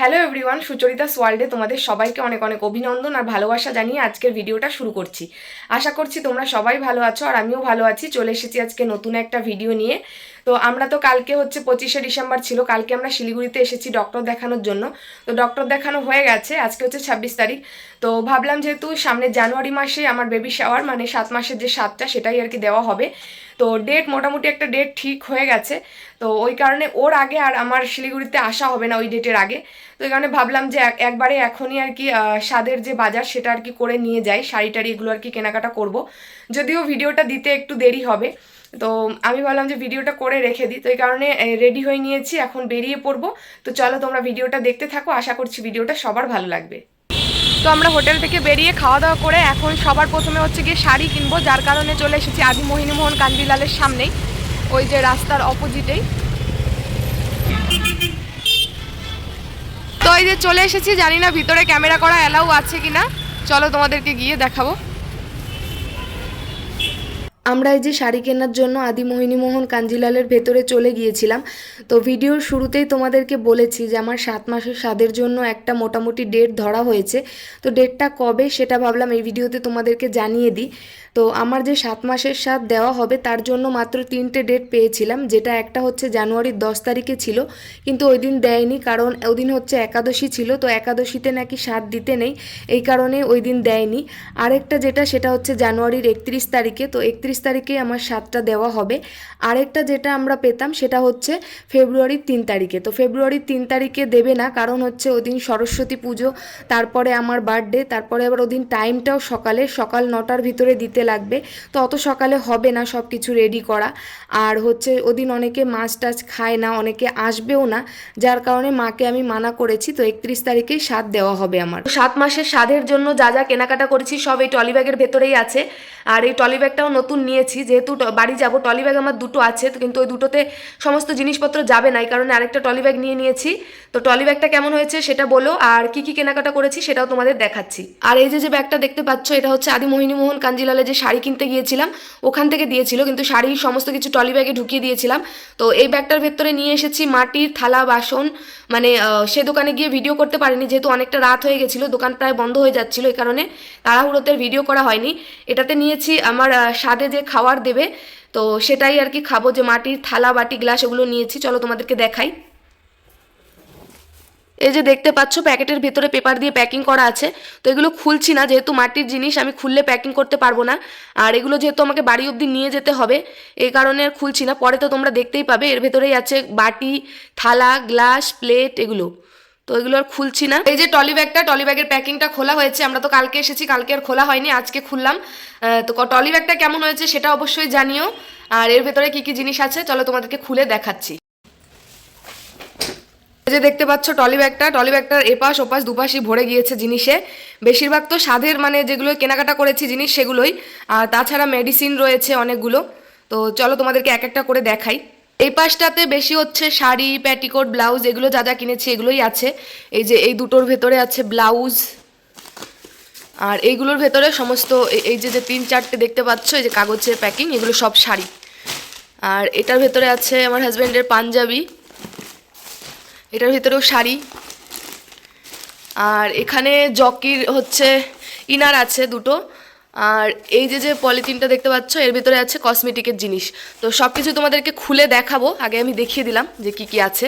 Hello everyone Sucharita ওয়ার্ল্ডে তোমাদের সবাইকে অনেক অনেক অভিনন্দন আর ভালোবাসা জানিয়ে আজকের ভিডিওটা শুরু করছি। আশা করছি তোমরা সবাই ভালো আছো আর আমিও ভালো আছি। চলে এসেছি আজকে নতুন একটা ভিডিও নিয়ে। তো আমরা তো কালকে হচ্ছে পঁচিশে ডিসেম্বর ছিল, কালকে আমরা শিলিগুড়িতে এসেছি ডক্টর দেখানোর জন্য। তো ডক্টর দেখানো হয়ে গেছে, আজকে হচ্ছে ছাব্বিশ তারিখ। তো ভাবলাম যেহেতু সামনে জানুয়ারি মাসে আমার বেবি শাওয়ার মানে সাত মাসের যে সাতটা সেটাই আর কি দেওয়া হবে। তো ডেট মোটামুটি একটা ডেট ঠিক হয়ে গেছে। তো ওই কারণে ওর আগে আর আমার শিলিগুড়িতে আসা হবে না ওই ডেটের আগে। তো এই কারণে ভাবলাম যে এক- একবারে এখনই আর কি স্বাদের যে বাজার সেটা আর কি করে নিয়ে যাই শাড়ি টাড়ি এগুলো আর কি কেনাকাটা করব। যদিও ভিডিওটা দিতে একটু দেরি হবে। তো আমি ভাবলাম যে ভিডিওটা করে রেখে দিই, তো এই কারণে রেডি হয়ে নিয়েছি, এখন বেরিয়ে পড়ব। তো চলো তোমরা ভিডিওটা দেখতে থাকো, আশা করছি ভিডিওটা সবার ভালো লাগবে। তো আমরা হোটেল থেকে বেরিয়ে খাওয়া দাওয়া করে এখন সবার প্রথমে হচ্ছে গিয়ে শাড়ি কিনবো, যার কারণে চলে এসেছি আদি মোহিনীমোহন কান্দিলালের সামনেই, ওই যে রাস্তার অপোজিটেই। তো এই যে চলে এসেছি, জানি না ভিতরে ক্যামেরা করা অ্যালাউ আছে কিনা, চলো তোমাদেরকে গিয়ে দেখাবো। আমরা এই যে শাড়ি কেনার জন্য আদি মোহিনীমোহন কাঞ্জিলালের ভেতরে চলে গিয়েছিলাম, তো ভিডিওর শুরুতেই তোমাদেরকে বলেছি যে আমার সাত মাসের স্বাদের জন্য একটা মোটামুটি ডেট ধরা হয়েছে, তো ডেটটা কবে সেটা ভাবলাম এই ভিডিওতে তোমাদেরকে জানিয়ে দিই। তো আমার যে সাত মাসের স্বাদ দেওয়া হবে, তার জন্য মাত্র তিনটে ডেট পেয়েছিলাম, যেটা একটা হচ্ছে জানুয়ারির দশ তারিখে ছিল, কিন্তু ওই দিন দেয়নি, কারণ ওই দিন হচ্ছে একাদশী ছিল, তো একাদশীতে নাকি স্বাদ দিতে নেই, এই কারণে ওই দিন দেয়নি। আরেকটা যেটা, সেটা হচ্ছে জানুয়ারির একত্রিশ তারিখে, তো একত্রিশ তারিখে আমার সাতটা দেওয়া হবে। আরেকটা যেটা আমরা পেতাম, সেটা হচ্ছে ফেব্রুয়ারির তিন তারিখে, তো ফেব্রুয়ারির তিন তারিখে দেবে না, কারণ হচ্ছে ওদিন সরস্বতী পুজো, তারপরে আমার বার্থডে তারপরে আবার ওদিন টাইমটাও সকালে, সকাল নটার ভিতরে দিতে লাগবে। তো অত সকালে হবে না সব কিছু রেডি করা। আর হচ্ছে ওদিন অনেকে মাছ টাছ খায় না, অনেকে আসবেও না। যার কারণে মাকে আমি মানা করেছি। তো একত্রিশ তারিখেই স্বাদ দেওয়া হবে আমার। সাত মাসের স্বাদের জন্য যা যা কেনাকাটা করেছি সব এই টলি ব্যাগের ভেতরেই আছে। আর এই টলি ব্যাগটাও নতুন নিয়েছি। যেহেতু বাড়ি যাব টলি ব্যাগ আমার দুটো আছে। কিন্তু ওই দুটোতে সমস্ত জিনিসপত্র যাবে না। এই কারণে আরেকটা টলি ব্যাগ নিয়ে নিয়েছি। তো টলি ব্যাগটা কেমন হয়েছে সেটা বলো। আর কি কি কেনাকাটা করেছি সেটাও তোমাদের দেখাচ্ছি। আর এই যে যে ব্যাগটা দেখতে পাচ্ছ, এটা হচ্ছে আদি মোহিনীমোহন কাঞ্জিলালে যে শাড়ি কিনতে গিয়েছিলাম, ওখান থেকে দিয়েছিল, কিন্তু শাড়ি সমস্ত কিছু টলি ব্যাগে ঢুকিয়ে দিয়েছিলাম। তো এই ব্যাগটার ভেতরে নিয়ে এসেছি মাটির থালা, বাসন মানে সে দোকানে গিয়ে ভিডিও করতে পারিনি, যেহেতু অনেকটা রাত হয়ে গেছিল, দোকান প্রায় বন্ধ হয়ে যাচ্ছিল, এই কারণে তাড়াহুড়োতে ভিডিও করা হয়নি। এটাতে নিয়েছি আমার স্বাদে যে খাবার দেবে, তো সেটাই আর কি খাব, যে মাটির থালা, বাটি, গ্লাস এগুলো নিয়েছি। চলো তোমাদেরকে দেখাই। এই যে দেখতে পাচ্ছ, প্যাকেটের ভেতরে পেপার দিয়ে প্যাকিং করা আছে। তো এগুলো খুলছি না, যেহেতু মাটির জিনিস, আমি খুললে প্যাকিং করতে পারব না। আর এগুলো যেহেতু আমাকে বাড়ি অবধি নিয়ে যেতে হবে এই কারণে আর খুলছি না। পরে তো তোমরা দেখতেই পাবে, এর ভেতরেই আছে বাটি, থালা, গ্লাস, প্লেট, এগুলো। তো এগুলো আর খুলছি না। এই যে টলি ব্যাগটা টলি ব্যাগের প্যাকিংটা খোলা হয়েছে, আমরা তো কালকে এসেছি, কালকে আর খোলা হয়নি, আজকে খুললাম। তো টলি ব্যাগটা কেমন হয়েছে সেটা অবশ্যই জানিও। আর এর ভেতরে কি কি জিনিস আছে, চলো তোমাদেরকে খুলে দেখাচ্ছি। যে দেখতে পাচ্ছ টলি ব্যাগটা টলি ব্যাগটার এপাশ, ওপাশ, দুপাশই ভরে গিয়েছে জিনিসে। বেশিরভাগ তো স্বাদের মানে যেগুলো কেনাকাটা করেছি জিনিস, সেগুলোই। আর তাছাড়া মেডিসিন রয়েছে অনেকগুলো। তো চলো তোমাদেরকে এক একটা করে দেখাই। এই পাশটাতে বেশি হচ্ছে শাড়ি প্যাটিকোট ব্লাউজ এগুলো যা যা কিনেছি এগুলোই আছে। এই যে এই দুটোর ভেতরে আছে ব্লাউজ আর এইগুলোর ভেতরে সমস্ত এই যে যে তিন চারটে দেখতে পাচ্ছ, এই যে কাগজের প্যাকিং এগুলো সব শাড়ি। আর এটার ভেতরে আছে আমার হাজব্যান্ডের পাঞ্জাবি। এটার ভিতরেও শাড়ি। আর এখানে জকির হচ্ছে ইনার আছে দুটো। আর এই যে যে পলিথিনটা দেখতে পাচ্ছ, এর ভিতরে আছে কসমেটিকের জিনিস। তো সব কিছু তোমাদেরকে খুলে দেখাবো, আগে আমি দেখিয়ে দিলাম যে কি কি আছে।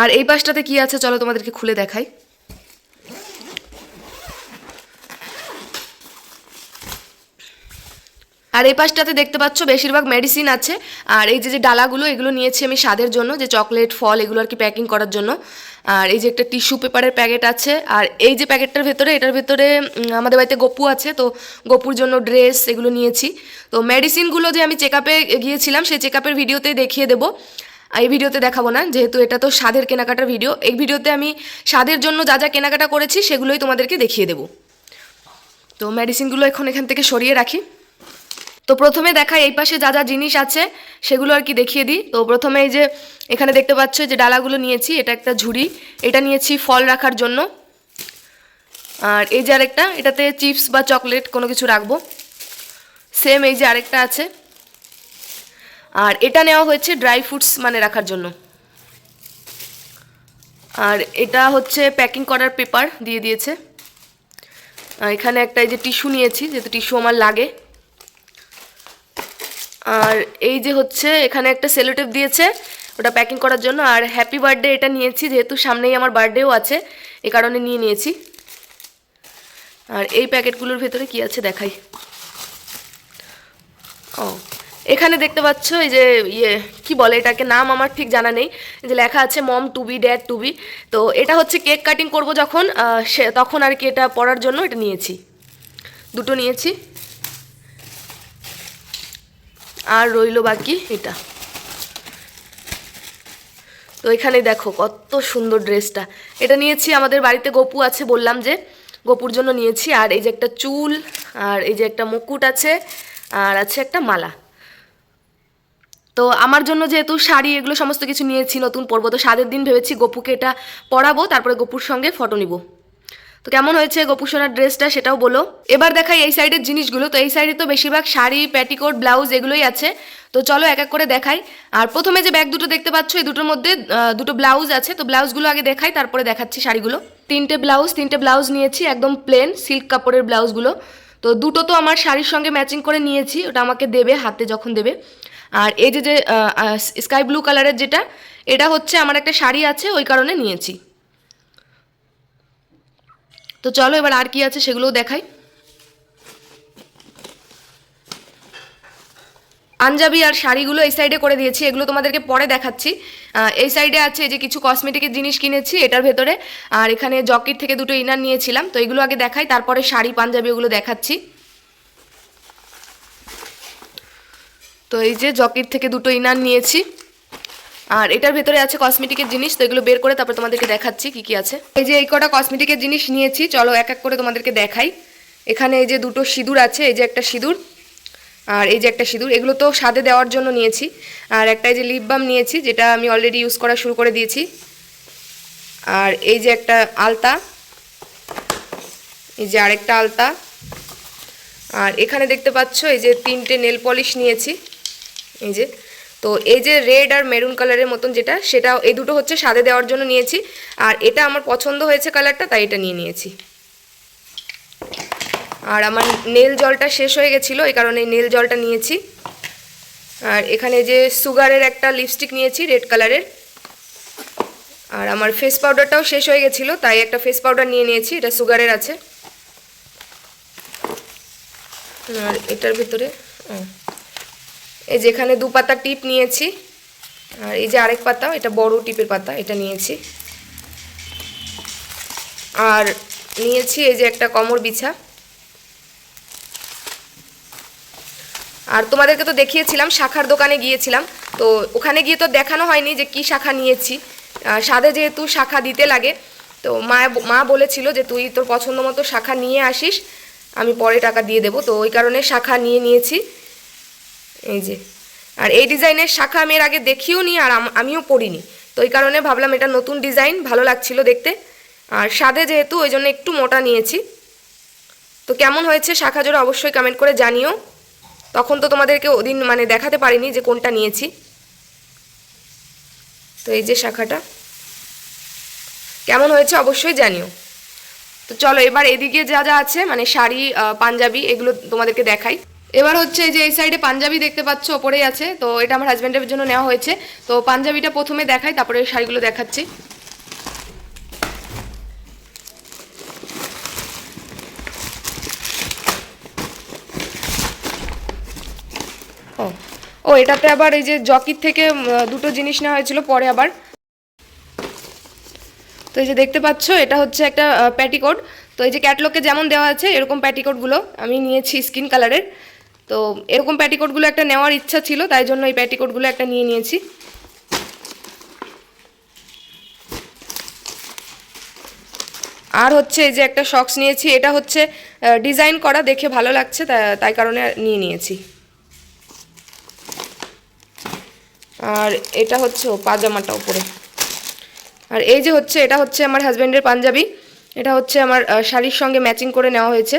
আর এই পাশটাতে কি আছে, চলো তোমাদেরকে খুলে দেখাই। আর এই পাশটাতে দেখতে পাচ্ছ বেশিরভাগ মেডিসিন আছে। আর এই যে যে ডালাগুলো, এগুলো নিয়েছি আমি স্বাদের জন্য, যে চকলেট ফল, এগুলো আর কি প্যাকিং করার জন্য। আর এই যে একটা টিস্যু পেপারের প্যাকেট আছে। আর এই যে প্যাকেটটার ভেতরে, এটার ভেতরে আমাদের বাড়িতে গপু আছে, তো গপুর জন্য ড্রেস এগুলো নিয়েছি। তো মেডিসিনগুলো যে আমি চেক আপে গিয়েছিলাম, সেই চেক আপের ভিডিওতে দেখিয়ে দেবো। এই ভিডিওতে দেখাবো না, যেহেতু এটা তো স্বাদের কেনাকাটার ভিডিও এই ভিডিওতে আমি স্বাদের জন্য যা যা কেনাকাটা করেছি, সেগুলোই তোমাদেরকে দেখিয়ে দেবো। তো মেডিসিনগুলো এখন এখান থেকে সরিয়ে রাখি। তো প্রথমে দেখাই এই পাশে যা যা জিনিস আছে, সেগুলো আর কি দেখিয়ে দিই। তো প্রথমে এই যে এখানে দেখতে পাচ্ছ যে ডালাগুলো নিয়েছি, এটা একটা ঝুড়ি। এটা নিয়েছি ফল রাখার জন্য। আর এই যে আরেকটা, এটাতে চিপস বা চকলেট কোনো কিছু রাখব। সেম এই যে আরেকটা আছে। আর এটা নেওয়া হয়েছে ড্রাই ফ্রুটস মানে রাখার জন্য। আর এটা হচ্ছে প্যাকিং করার পেপার দিয়ে দিয়েছে। এখানে একটা এই যে টিস্যু নিয়েছি, যেহেতু টিস্যু আমার লাগে। আর এই যে হচ্ছে, এখানে একটা সেলোটেপ দিয়েছে, ওটা প্যাকিং করার জন্য। আর হ্যাপি বার্থডে এটা নিয়েছি, যেহেতু সামনেই আমার বার্থডেও আছে, এ কারণে নিয়ে নিয়েছি। আর এই প্যাকেটগুলোর ভেতরে কি আছে দেখাই। ও, এখানে দেখতে পাচ্ছ, এই যে ইয়ে কি বলে এটাকে, নাম আমার ঠিক জানা নেই। যে লেখা আছে, mom to be dad to be তো এটা হচ্ছে কেক কাটিং করব যখন সে, তখন আর কি এটা পড়ার জন্য এটা নিয়েছি। দুটো নিয়েছি। আর রইল বাকি এটা। তো এখানে দেখো কত সুন্দর ড্রেসটা। এটা নিয়েছি আমাদের বাড়িতে গপু আছে, বললাম যে গপুর জন্য নিয়েছি। আর এই যে একটা চুল, আর এই যে একটা মুকুট আছে, আর আছে একটা মালা। তো আমার জন্য যেহেতু শাড়ি, এগুলো সমস্ত কিছু নিয়েছি নতুন পরবো, তো স্বাদের দিন ভেবেছি গপুকে এটা পরাবো, তারপরে গপুর সঙ্গে ফটো নিব। তো কেমন হয়েছে গোপুসোনার ড্রেসটা সেটাও বলো। এবার দেখাই এই সাইডের জিনিসগুলো, তো এই সাইডে তো বেশিরভাগ শাড়ি প্যাটিকোট ব্লাউজ এগুলোই আছে। তো চলো এক এক করে দেখাই। আর প্রথমে যে ব্যাগ দুটো দেখতে পাচ্ছ, এই দুটোর মধ্যে দুটো ব্লাউজ আছে। তো ব্লাউজগুলো আগে দেখাই, তারপরে দেখাচ্ছি শাড়িগুলো। তিনটে ব্লাউজ তিনটে ব্লাউজ নিয়েছি, একদম প্লেন সিল্ক কাপড়ের ব্লাউজগুলো তো দুটো তো আমার শাড়ির সঙ্গে ম্যাচিং করে নিয়েছি, ওটা আমাকে দেবে, হাতে যখন দেবে। আর এই যে যে স্কাই ব্লু কালারের যেটা, এটা হচ্ছে আমার একটা শাড়ি আছে, ওই কারণে নিয়েছি। তো চলো এবার আর কি আছে সেগুলোও দেখাই। পাঞ্জাবি আর শাড়িগুলো এই সাইডে করে দিয়েছি, এগুলো তোমাদেরকে পরে দেখাচ্ছি। এই সাইডে আছে যে কিছু কসমেটিকের জিনিস কিনেছি এটার ভেতরে, আর এখানে জকির থেকে দুটো ইনার নিয়েছিলাম, তো এগুলো আগে দেখাই, তারপরে শাড়ি, পাঞ্জাবি ওগুলো দেখাচ্ছি। তো এই যে জকির থেকে দুটো ইনার নিয়েছি। আর এটার ভেতরে আছে কসমেটিকের জিনিস, তো এগুলো বের করে তারপর তোমাদেরকে দেখাচ্ছি কি কি আছে। এই যে এই কটা কসমেটিকের জিনিস নিয়েছি, চলো এক এক করে তোমাদেরকে দেখাই। এখানে এই যে দুটো সিঁদুর আছে, এই যে একটা সিঁদুর, আর এই যে একটা সিঁদুর, এগুলো তো স্বাদে দেওয়ার জন্য নিয়েছি। আর একটা এই যে লিপ বাম নিয়েছি, যেটা আমি অলরেডি ইউজ করা শুরু করে দিয়েছি। আর এই যে একটা আলতা, এই যে আরেকটা আলতা। আর এখানে দেখতে পাচ্ছ, এই যে তিনটে নেল পলিশ নিয়েছি। এই যে তো এই যে রেড আর মেরুন কালারের মতন যেটা, সেটা এই দুটো হচ্ছে সাদে দেওয়ার জন্য নিয়েছি। আর এটা আমার পছন্দ হয়েছে কালারটা তাই এটা নিয়ে নিয়েছি। আর আমার নেল জলটা শেষ হয়ে গেছিল, এই কারণে নেল জলটা নিয়েছি। আর এখানে যে সুগারের একটা লিপস্টিক নিয়েছি রেড কালারের আর আমার ফেস পাউডারটাও শেষ হয়ে গেছিল, তাই একটা ফেস পাউডার নিয়ে নিয়েছি, এটা সুগারের আছে। আর এটার ভিতরে এই যেখানে দু পাতা টিপ নিয়েছি, আর এই যে আরেক পাতা, এটা বড় টিপের পাতা, এটা নিয়েছি। আর নিয়েছি এই যে একটা কমর বিছা। আর তোমাদেরকে তো দেখিয়েছিলাম, শাখার দোকানে গিয়েছিলাম, তো ওখানে গিয়ে তো দেখানো হয়নি যে কি শাখা নিয়েছি। স্বাদে যেহেতু শাখা দিতে লাগে, তো মা মা বলেছিল যে তুই তোর পছন্দ মতো শাখা নিয়ে আসিস, আমি পরে টাকা দিয়ে দেবো, তো ওই কারণে শাখা নিয়ে নিয়েছি। এই যে। আর এই ডিজাইনের শাখা আমি এর আগে দেখিও নি আর আম- আমিও পড়িনি। তো ওই কারণে ভাবলাম এটা নতুন ডিজাইন, ভালো লাগছিল দেখতে। আর স্বাদে যেহেতু, ওই জন্য একটু মোটা নিয়েছি। তো কেমন হয়েছে শাখা জোড়া অবশ্যই কমেন্ট করে জানিও। তখন তো তোমাদেরকে ওদিন মানে দেখাতে পারিনি যে কোনটা নিয়েছি। তো এই যে শাখাটা। কেমন হয়েছে অবশ্যই জানিও। তো চলো এবার এদিকে যা যা আছে মানে শাড়ি পাঞ্জাবি, এগুলো তোমাদেরকে দেখাই। এবার হচ্ছে যে এই সাইডে পাঞ্জাবি দেখতে পাচ্ছ, ওপরেই আছে। তো এটা আমার হাজব্যান্ডের জন্য নেওয়া হয়েছে। তো পাঞ্জাবিটা প্রথমে দেখাই, তারপরে শাড়িগুলো দেখাচ্ছি। ও ও, এটাতে আবার এই যে জকির থেকে দুটো জিনিস নেওয়া হয়েছিল, পরে আবার। তো এই যে দেখতে পাচ্ছ, এটা হচ্ছে একটা প্যাটিকোট তো এই যে ক্যাটলগে যেমন দেওয়া আছে, এরকম প্যাটিকোটগুলো আমি নিয়েছি স্কিন কালারের তো এরকম প্যাটিকোটগুলো একটা নেওয়ার ইচ্ছা ছিল, তাই জন্য এই প্যাটিকোটগুলো একটা নিয়ে নিয়েছি। আর হচ্ছে এই যে একটা শক্স নিয়েছি, এটা হচ্ছে ডিজাইন করা দেখে ভালো লাগছে তাই কারণে নিয়ে নিয়েছি। আর এটা হচ্ছে পাজামাটা উপরে। আর এই যে হচ্ছে, এটা হচ্ছে আমার হাজব্যান্ডের পাঞ্জাবি, এটা হচ্ছে আমার শাড়ির সঙ্গে ম্যাচিং করে নেওয়া হয়েছে।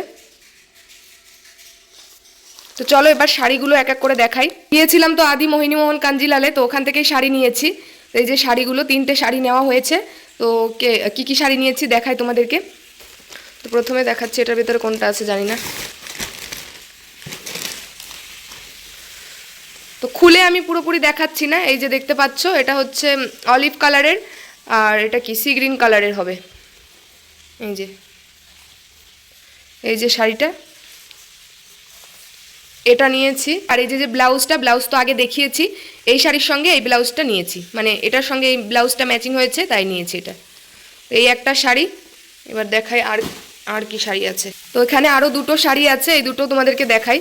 তো চলো এবার শাড়িগুলো এক এক করে দেখাই। গিয়েছিলাম তো আদি মোহিনী মোহন কাঞ্জিলালে, তো ওখান থেকেই শাড়ি নিয়েছি। এই যে শাড়িগুলো, তিনটে শাড়ি নেওয়া হয়েছে। তো কে, কী কী শাড়ি নিয়েছি দেখাই তোমাদেরকে। তো প্রথমে দেখাচ্ছি এটার ভিতরে কোনটা আছে জানি না। তো খুলে আমি পুরোপুরি দেখাচ্ছি না, এই যে দেখতে পাচ্ছ, এটা হচ্ছে অলিভ কালারের, আর এটা কি, সি গ্রিন কালারের হবে। এই যে এই যে শাড়িটা। এটা নিয়েছি। আর এই যে যে ব্লাউজটা, ব্লাউজ তো আগে দেখিয়েছি, এই শাড়ির সঙ্গে এই ব্লাউজটা নিয়েছি। মানে এটার সঙ্গে এই ব্লাউজটা ম্যাচিং হয়েছে, তাই নিয়েছি এটা। এই একটা শাড়ি, এবার দেখাই আর আর কি শাড়ি আছে। তো এখানে আরও দুটো শাড়ি আছে, এই দুটো তোমাদেরকে দেখাই।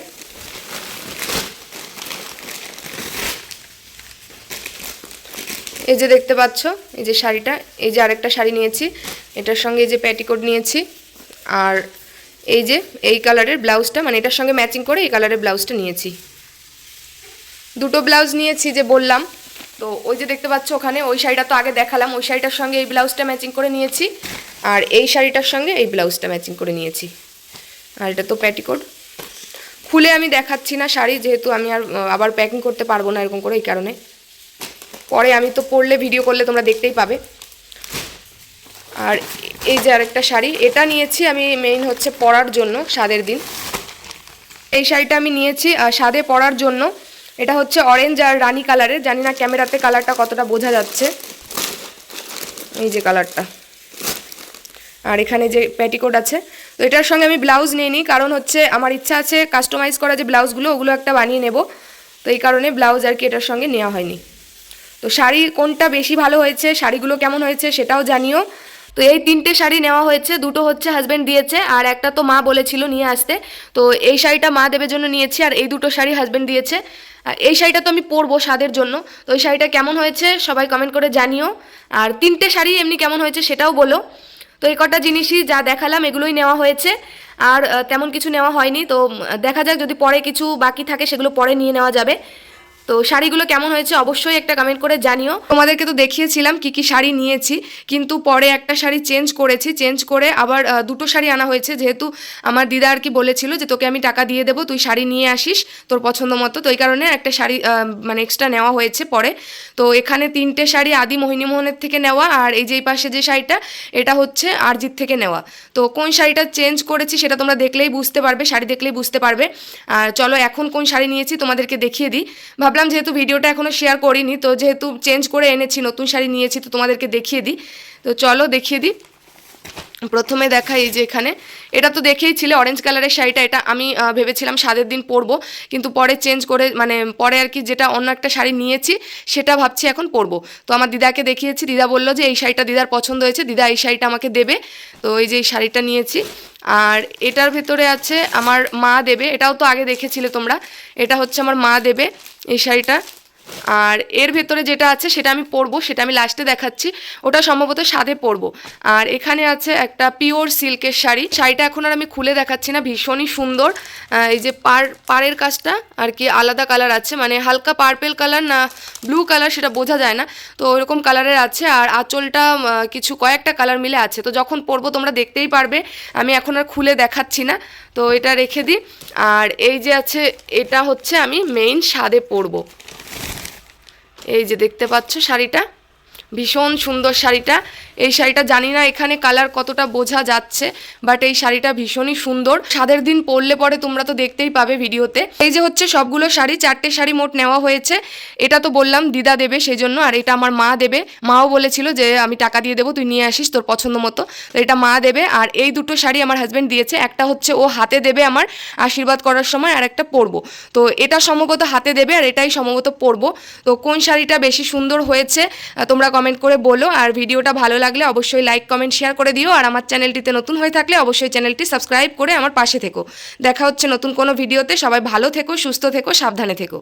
এই যে দেখতে পাচ্ছ, এই যে শাড়িটা, এই যে আরেকটা শাড়ি নিয়েছি, এটার সঙ্গে এই যে প্যাটিকোট নিয়েছি, আর এই যে, এই কালারের ব্লাউজটা মানে এটার সঙ্গে ম্যাচিং করে এই কালারের ব্লাউজটা নিয়েছি। দুটো ব্লাউজ নিয়েছি যে বললাম। তো ওই যে দেখতে পাচ্ছ ওখানে, ওই শাড়িটা তো আগে দেখালাম, ওই শাড়িটার সঙ্গে এই ব্লাউজটা ম্যাচিং করে নিয়েছি। আর এই শাড়িটার সঙ্গে এই ব্লাউজটা ম্যাচিং করে নিয়েছি। আর এটা তো প্যাটিকোট খুলে আমি দেখাচ্ছি না শাড়ি, যেহেতু আমি আর আবার প্যাকিং করতে পারব না এরকম করে এই কারণে। পরে আমি তো পরলে ভিডিও করলে তোমরা দেখতেই পাবে। আর এই যে আরেকটা শাড়ি, এটা নিয়েছি আমি মেইন হচ্ছে পরার জন্য স্বাদের দিন। এই শাড়িটা আমি নিয়েছি স্বাদে পরার জন্য। এটা হচ্ছে অরেঞ্জ আর রানী কালারের জানি না ক্যামেরাতে কালারটা কতটা বোঝা যাচ্ছে। এই যে কালারটা আর এখানে যে প্যাটিকোট আছে, তো এটার সঙ্গে আমি ব্লাউজ নিয়ে নিই, কারণ হচ্ছে আমার ইচ্ছা আছে কাস্টমাইজ করা যে ব্লাউজগুলো ওগুলো একটা বানিয়ে নেব। তো এই কারণে ব্লাউজ আর কি এটার সঙ্গে নেওয়া হয়নি। তো শাড়ি কোনটা বেশি ভালো হয়েছে, শাড়িগুলো কেমন হয়েছে সেটাও জানিও। তো এই তিনটে শাড়ি নেওয়া হয়েছে, দুটো হচ্ছে হাজব্যান্ড দিয়েছে আর একটা তো মা বলেছিল নিয়ে আসতে। তো এই শাড়িটা মা দেবের জন্য নিয়েছি আর এই দুটো শাড়ি হাজব্যান্ড দিয়েছে। আর এই শাড়িটা তো আমি পরবো স্বাদের জন্য। তো এই শাড়িটা কেমন হয়েছে সবাই কমেন্ট করে জানিও। আর তিনটে শাড়ি এমনি কেমন হয়েছে সেটাও বলো। তো এই কটা জিনিসই যা দেখালাম এগুলোই নেওয়া হয়েছে। আর তেমন কিছু নেওয়া হয়নি। তো দেখা যাক যদি পরে কিছু বাকি থাকে সেগুলো পরে নিয়ে নেওয়া যাবে। তো শাড়িগুলো কেমন হয়েছে অবশ্যই একটা কমেন্ট করে জানিও। তোমাদেরকে তো দেখিয়েছিলাম কি কি শাড়ি নিয়েছি, কিন্তু পরে একটা শাড়ি চেঞ্জ করেছি চেঞ্জ করে আবার দুটো শাড়ি আনা হয়েছে। যেহেতু আমার দিদা আর কি বলেছিল যে তোকে আমি টাকা দিয়ে দেবো, তুই শাড়ি নিয়ে আসিস তোর পছন্দ মতো। তো এই কারণে একটা শাড়ি মানে এক্সট্রা নেওয়া হয়েছে পরে। তো এখানে তিনটে শাড়ি আদি মোহিনী মোহনের থেকে নেওয়া, আর এই যে এই পাশে যে শাড়িটা, এটা হচ্ছে আরজিৎ থেকে নেওয়া। তো কোন শাড়িটা চেঞ্জ করেছি সেটা তোমরা দেখলেই বুঝতে পারবে, শাড়ি দেখলেই বুঝতে পারবে। আর চলো এখন কোন শাড়ি নিয়েছি তোমাদেরকে দেখিয়ে দিই। ভাবলাম যেহেতু ভিডিওটা এখনও শেয়ার করিনি, তো যেহেতু চেঞ্জ করে এনেছি, নতুন শাড়ি নিয়েছি, তো তোমাদেরকে দেখিয়ে দিই। তো চলো দেখিয়ে দিই। প্রথমে দেখাই এই যে এখানে। এটা তো দেখেই ছিলে অরেঞ্জ কালারের শাড়িটা, এটা আমি ভেবেছিলাম স্বাদের দিন পরবো, কিন্তু পরে চেঞ্জ করে মানে পরে আর কি যেটা অন্য একটা শাড়ি নিয়েছি, সেটা ভাবছি এখন পরবো। তো আমার দিদাকে দেখিয়েছি, দিদা বলল যে এই শাড়িটা দিদার পছন্দ হয়েছে, দিদা এই শাড়িটা আমাকে দেবে। তো এই যে এই শাড়িটা নিয়েছি। আর এটার ভেতরে আছে আমার মা দেবে, এটাও তো আগে দেখেছিলে তোমরা, এটা হচ্ছে আমার মা দেবে এই শাড়িটা। আর এর ভেতরে যেটা আছে সেটা আমি পরবো, সেটা আমি লাস্টে দেখাচ্ছি। ওটা সম্ভবত সাধে পরবো। আর এখানে আছে একটা পিওর সিল্কের শাড়ি। শাড়িটা এখন আর আমি খুলে দেখাচ্ছি না, ভীষণই সুন্দর। এই যে পার, পাড়ের কাজটা আর কি আলাদা কালার আছে মানে হালকা পার্পেল কালার না ব্লু কালার সেটা বোঝা যায় না। তো ওরকম কালারের আছে আর আঁচলটা কিছু কয়েকটা কালার মিলে আছে। তো যখন পরবো তোমরা দেখতেই পারবে, আমি এখন আর খুলে দেখাচ্ছি না। তো এটা রেখে দিই। আর এই যে আছে, এটা হচ্ছে আমি মেইন স্বাদে পরবো। এই যে দেখতে পাচ্ছ শাড়িটা? ভীষণ সুন্দর শাড়িটা। এই শাড়িটা জানি না এখানে কালার কতটা বোঝা যাচ্ছে বাট এই শাড়িটা ভীষণই সুন্দর। সাদের দিন পরলে পরে তোমরা তো দেখতেই পাবে ভিডিওতে। এই যে হচ্ছে সবগুলো শাড়ি, চারটে শাড়ি মোট নেওয়া হয়েছে। এটা তো বললাম, দিদা দেবে সেই জন্য আর এটা আমার মা দেবে। মাও বলেছিল যে, আমি টাকা দিয়ে দেবো, তুই নিয়ে আসিস তোর পছন্দ মতো। তো এটা মা দেবে, আর এই দুটো শাড়ি আমার হাজব্যান্ড দিয়েছে। একটা হচ্ছে ও হাতে দেবে আমার আশীর্বাদ করার সময়, আর একটা পরবো। তো এটা সম্ভবত হাতে দেবে, আর এটাই সম্ভবত পরবো। তো কোন শাড়িটা বেশি সুন্দর হয়েছে তোমরা কমেন্ট করে বলো। আর ভিডিওটা ভালো লাগলে অবশ্যই লাইক কমেন্ট শেয়ার করে দিও। আর আমার চ্যানেলটিতে নতুন হয়ে থাকলে অবশ্যই চ্যানেলটি সাবস্ক্রাইব করে আমার পাশে থেকো। দেখা হচ্ছে নতুন কোনো ভিডিওতে সবাই ভালো থেকো, সুস্থ থেকো, সাবধানে থেকো।